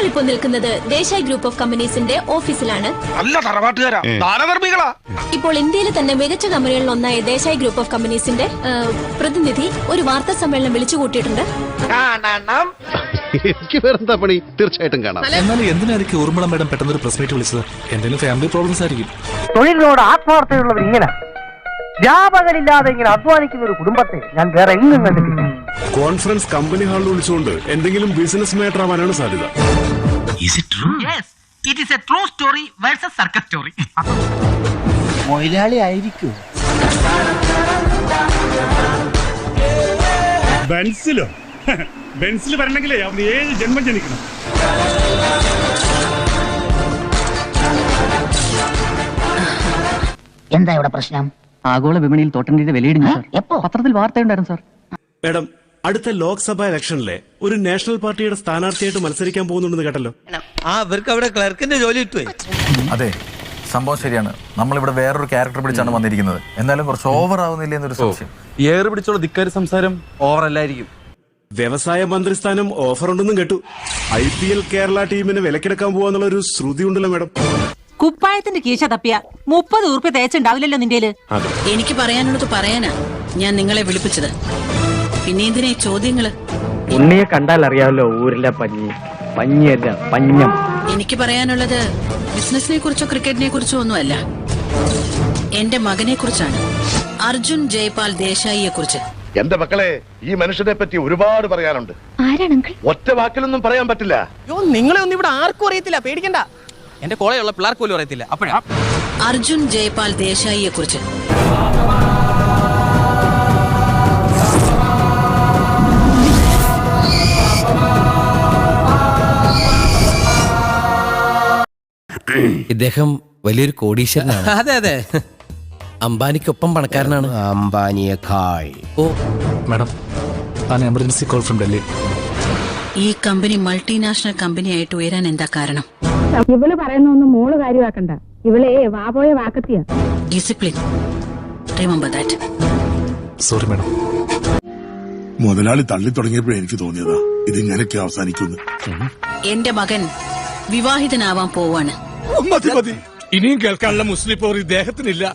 ഞങ്ങളിപ്പോൾ നിൽക്കുന്നത് Desai group of കമ്പനീസിന്റെ ഓഫീസിലാണ്. നല്ല തറവാട്ടുകാരാ. ദാനധർമ്മികളാ ഇപ്പോൾ ഇന്ത്യയിലെ തന്നെ മികച്ച കമ്പനികളിൽ ഒന്നായ ദേശായി ഗ്രൂപ്പ് ഓഫ് കമ്പനീസിന്റെ പ്രതിനിധി ഒരു വാർത്താ സമ്മേളനം വിളിച്ചു കൂട്ടിയിട്ടുണ്ട്. എനിക്ക് വേറെന്താ പണി? തീർച്ചയായിട്ടും കാണാം. എന്നാൽ എന്തിനായിരിക്കും ഊർമിള പെട്ടെന്ന് ഒരു പ്രസ് മീറ്റ് വിളിച്ചത്? എന്തെങ്കിലും ഫാമിലി പ്രോബ്ലംസ് ആയിരിക്കും. തൊഴിലിനോട് ആത്മാർത്ഥതയുള്ളവർ ഇങ്ങനെ വ്യാപകനില്ലാതെ ഇങ്ങനെ അധ്വാനിക്കുന്ന ഒരു കുടുംബത്തെ ഞാൻ വേറെ എങ്ങും കണ്ടിട്ടില്ല. കോൺഫറൻസ് കമ്പനി ഹാളിൽ വിളിച്ചുകൊണ്ട് എന്തെങ്കിലും ബിസിനസ് മാറ്റർ ആവാനാണ് സാധ്യത. Yes it is a true story versus circus story മൊയിലാളി ആയിരിക്കും. ബെൻസിലോ? ബെൻസിൽ വരണമെങ്കിലേ അവന് ഏഴ് ജന്മം ജനിക്കണം. എന്താ ഇവിടെ പ്രശ്നം? ആഗോള വിപണിയിൽ തോട്ടണ്ടിയുടെ വിലയിടിഞ്ഞു സാർ. എപ്പോ? പത്രത്തിൽ വാർത്തയുണ്ടായിരുന്നു സാർ. മാഡം അടുത്ത ലോക്സഭാ ഇലക്ഷനിലെ ഒരു നാഷണൽ പാർട്ടിയുടെ സ്ഥാനാർത്ഥിയായിട്ട് മത്സരിക്കാൻ പോകുന്നുണ്ടെന്ന് കേട്ടല്ലോ. ആ ഇവർക്ക് അവിടെ ക്ലർക്കിന്റെ ജോലി കിട്ടുവേ. അതെ സംഭവം ശരിയാണ്. നമ്മളിവിടെ വേറൊരു ക്യാരക്ടർ പിടിച്ചാണ് വന്നിരിക്കുന്നത്. എന്നാലും കുറച്ച് ഓവർ ആവുന്നില്ല എന്നൊരു സംശയം. ഏറ് പിടിച്ചോളൂ ധിക്കാരി സംസാരം. ഓവർ അല്ലായിരിക്കും. വ്യവസായ മന്ത്രിസ്ഥാനം ഓഫർ ഉണ്ടെന്നും കേട്ടു. ഐ പി എൽ കേരള ടീമിന് വിലക്കെടുക്കാൻ പോവാന്നുള്ള ഒരു ശ്രുതി ഉണ്ടല്ലോ മാഡം. കുപ്പായത്തിന്റെ കീശ തപ്പിയ മുപ്പത് ഉറുപ്പ്യ തേച്ചുണ്ടാവില്ലല്ലോ നിന്റെ എനിക്ക് പറയാനുള്ളത് പറയാനാ. ഞാൻ നിങ്ങളെ വിളിപ്പിച്ചത്. പിന്നെ എന്തിനാ ചോദ്യങ്ങൾ? ഉണ്ണിയെ കണ്ടാൽ അറിയാമല്ലോ ഊരിലെ പഞ്ഞി. പഞ്ഞിയല്ല പഞ്ഞം. എനിക്ക് പറയാനുള്ളത് ബിസിനസിനെ കുറിച്ചോ ക്രിക്കറ്റിനെ കുറിച്ചോ ഒന്നുമല്ല. എന്റെ മകനെ കുറിച്ചാണ്. അർജുൻ ജയ്പാൽ ദേശായിയെ കുറിച്ച്. എന്റെ മക്കളെ ഈ മനുഷ്യനെ പറ്റി ഒരുപാട് പറയാനുണ്ട്. ഒറ്റ വാക്കിലൊന്നും പറയാൻ പറ്റില്ല. നിങ്ങളെ ഒന്നും ഇവിടെ ആർക്കും അറിയത്തില്ല. പേടിക്കണ്ട. എന്റെ കോളേജുള്ള പിള്ളേർക്ക് പോലും അറിയത്തില്ല. അപ്പോഴാ. അർജുൻ ജയ്പാൽ ദേശായിയെ കുറിച്ച് ഇദ്ദേഹം വലിയൊരു കോടീശ്വരനാണ്. അതെ അതെ. അംബാനിക്കൊപ്പം പണക്കാരനാണ്. അംബാനിയേക്കാൾ. ഓ. Madam an emergency call from Delhi. ഈ കമ്പനി മൾട്ടിനാഷണൽ കമ്പനിയായിട്ട് ഉയരാൻ എന്താ കാരണം? ഇവൾ പറയുന്നൊന്നും മോൾ കാര്യമാക്കണ്ട. ഇവളെ വാപോയ വാക്കത്തിയാ. Discipline remember that sorry madam മുതലാളി തള്ളി തുടങ്ങിയപ്പോഴേ എനിക്ക് തോന്നിയതാ. ഇതിങ്ങനെയൊക്കെ അവസാനിക്കുന്നു എന്റെ മകൻ വിവാഹിതനാവാൻ പോവാണ്. മതി മതി. ഇനിയും കേൾക്കാനുള്ള മുസ്ലിം പോർ ഇദ്ദേഹത്തിനില്ല.